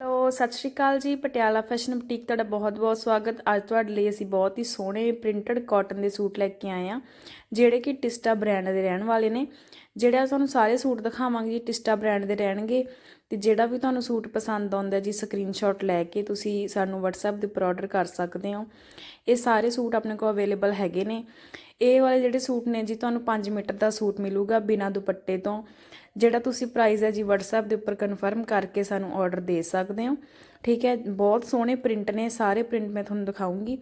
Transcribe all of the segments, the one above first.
Hello ਸਤਿ ਸ਼੍ਰੀ ਅਕਾਲ ਜੀ, Patiala fashion boutique ਤੁਹਾਡਾ ਬਹੁਤ-ਬਹੁਤ ਸਵਾਗਤ। ਅੱਜ ਤੁਹਾਡੇ ਲਈ ਅਸੀਂ ਬਹੁਤ ਹੀ ਸੋਹਣੇ ਪ੍ਰਿੰਟਡ ਕਾਟਨ ਦੇ ਸੂਟ ਲੈ ਕੇ ਆਏ ਆ ਜਿਹੜੇ ਕਿ ਟਿਸਟਾ ਬ੍ਰਾਂਡ ਦੇ ਰਹਿਣ ਵਾਲੇ ਨੇ। ਜਿਹੜਾ ਤੁਹਾਨੂੰ ਸਾਰੇ ਸੂਟ ਦਿਖਾਵਾਂਗੇ ਜੀ ਟਿਸਟਾ ਬ੍ਰਾਂਡ ਦੇ ਰਹਿਣਗੇ। ਤੇ ਜਿਹੜਾ ਵੀ ਤੁਹਾਨੂੰ ਸੂਟ ਪਸੰਦ ਆਉਂਦਾ ਜੀ ਸਕਰੀਨਸ਼ਾਟ ਲੈ ਕੇ ਤੁਸੀਂ ਸਾਨੂੰ WhatsApp ਦੇ ਉੱਪਰ ਆਰਡਰ ਕਰ ਸਕਦੇ ਹੋ। ਇਹ ਸਾਰੇ ਸੂਟ ਆਪਣੇ ਕੋਲ ਅਵੇਲੇਬਲ ਹੈਗੇ ਨੇ। ਇਹ ਵਾਲੇ ਜਿਹੜੇ ਸੂਟ ਨੇ ਜੀ, ਤੁਹਾਨੂੰ 5 ਮੀਟਰ ਦਾ ਸੂਟ ਮਿਲੂਗਾ ਬਿਨਾਂ ਦੁਪੱਟੇ ਤੋਂ। ਜਿਹੜਾ ਤੁਸੀਂ ਪ੍ਰਾਈਸ ਹੈ ਜੀ WhatsApp ਦੇ ਉੱਪਰ ਕਨਫਰਮ ਕਰਕੇ ਸਾਨੂੰ ਆਰਡਰ ਦੇ ਸਕਦੇ ਹੋ। ਠੀਕ ਹੈ, ਬਹੁਤ ਸੋਹਣੇ ਪ੍ਰਿੰਟ ਨੇ, ਸਾਰੇ ਪ੍ਰਿੰਟ ਮੈਂ ਤੁਹਾਨੂੰ ਦਿਖਾਉਂਗੀ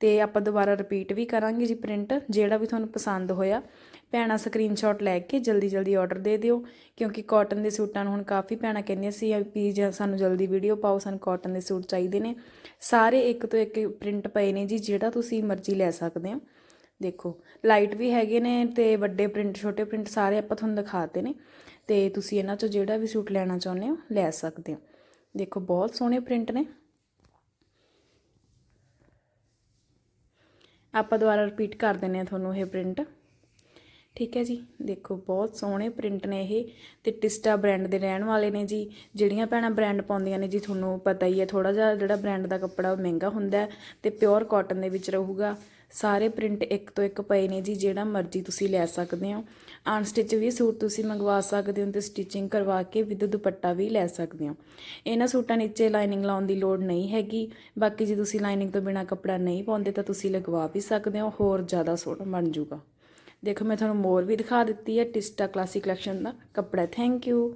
ਤੇ ਆਪਾਂ ਦੁਬਾਰਾ ਰਿਪੀਟ ਵੀ ਕਰਾਂਗੇ ਜੀ ਪ੍ਰਿੰਟ ਜਿਹੜਾ ਵੀ ਤੁਹਾਨੂੰ ਪਸੰਦ ਹੋਇਆ, ਭੈਣਾ ਸਕਰੀਨਸ਼ਾਟ ਲੈ ਕੇ ਜਲਦੀ ਜਲਦੀ ਆਰਡਰ ਦੇ ਦਿਓ, ਕਿਉਂਕਿ ਕਾਟਨ ਦੇ ਸੂਟਾਂ ਨੂੰ ਹੁਣ ਕਾਫੀ ਭੈਣਾ ਕਹਿੰਦੀਆਂ ਸੀ, ਵੀ ਜੇ ਸਾਨੂੰ ਜਲਦੀ ਵੀਡੀਓ ਪਾਓ, ਸਾਨੂੰ ਕਾਟਨ ਦੇ ਸੂਟ ਚਾਹੀਦੇ ਨੇ। ਸਾਰੇ ਇੱਕ ਤੋਂ ਇੱਕ ਪ੍ਰਿੰਟ ਪਏ ਨੇ ਜੀ, ਜਿਹੜਾ ਤੁਸੀਂ ਮਰਜ਼ੀ ਲੈ ਸਕਦੇ ਹੋ। ਦੇਖੋ ਲਾਈਟ ਵੀ ਹੈਗੇ ਨੇ ਤੇ ਵੱਡੇ ਪ੍ਰਿੰਟ ਛੋਟੇ ਪ੍ਰਿੰਟ ਸਾਰੇ ਆਪਾਂ ਤੁਹਾਨੂੰ ਦਿਖਾਤੇ ਨੇ। ਤੇ ਤੁਸੀਂ ਇਹਨਾਂ ਚੋਂ ਜਿਹੜਾ ਵੀ ਸੂਟ ਲੈਣਾ ਚਾਹੁੰਦੇ ਹੋ, ਲੈ ਸਕਦੇ ਹੋ। ਦੇਖੋ, ਬਹੁਤ ਸੋਹਣੇ ਪ੍ਰਿੰਟ ਨੇ। ਆਪਾਂ ਦੁਬਾਰਾ ਰਿਪੀਟ ਕਰ ਦਿੰਨੇ ਆ ਤੁਹਾਨੂੰ ਇਹ ਪ੍ਰਿੰਟ ਠੀਕ ਹੈ ਜੀ। ਦੇਖੋ, ਬਹੁਤ ਸੋਹਣੇ ਪ੍ਰਿੰਟ ਨੇ ਇਹ ਤੇ ਟਿਸਟਾ ਬ੍ਰਾਂਡ ਦੇ ਰਹਿਣ ਵਾਲੇ ਨੇ ਜੀ। ਜਿਹੜੀਆਂ ਭੈਣਾਂ ਬ੍ਰਾਂਡ ਪਾਉਂਦੀਆਂ ਨੇ ਜੀ, ਤੁਹਾਨੂੰ ਪਤਾ ਹੀ ਹੈ ਥੋੜਾ ਜਿਹਾ ਜਿਹੜਾ ਬ੍ਰਾਂਡ ਦਾ ਕੱਪੜਾ ਉਹ ਮਹਿੰਗਾ ਹੁੰਦਾ ਤੇ ਪਿਓਰ ਕਾਟਨ ਦੇ ਵਿੱਚ ਰਹੂਗਾ। ਸਾਰੇ ਪ੍ਰਿੰਟ ਇੱਕ ਤੋਂ ਇੱਕ ਪਏ ਨੇ ਜੀ, ਜਿਹੜਾ ਮਰਜ਼ੀ ਤੁਸੀਂ ਲੈ ਸਕਦੇ ਹੋ। ਅਨਸਟਿਚ ਵੀ ਸੂਟ ਤੁਸੀਂ ਮੰਗਵਾ ਸਕਦੇ ਹੋ ਤੇ ਸਟਿਚਿੰਗ ਕਰਵਾ ਕੇ ਵਿਦ ਦੁਪੱਟਾ ਵੀ ਲੈ ਸਕਦੇ ਹੋ। ਇਹਨਾਂ ਸੂਟਾਂ ਨੀਚੇ ਲਾਈਨਿੰਗ ਲਾਉਣ ਦੀ ਲੋੜ ਨਹੀਂ ਹੈਗੀ। ਬਾਕੀ ਜੇ ਤੁਸੀਂ ਲਾਈਨਿੰਗ ਤੋਂ ਬਿਨਾ ਕੱਪੜਾ ਨਹੀਂ ਪਾਉਂਦੇ ਤਾਂ ਤੁਸੀਂ ਲਗਵਾ ਵੀ ਸਕਦੇ ਹੋ, ਹੋਰ ਜ਼ਿਆਦਾ ਸੋਹਣਾ ਬਣ ਜਾਊਗਾ। ਦੇਖੋ ਮੈਂ ਤੁਹਾਨੂੰ ਮੋਰ ਵੀ ਦਿਖਾ ਦਿੱਤੀ ਹੈ, ਟਿਸਟਾ ਕਲਾਸਿਕ ਕਲੈਕਸ਼ਨ ਦਾ ਕੱਪੜਾ ਥੈਂਕ ਯੂ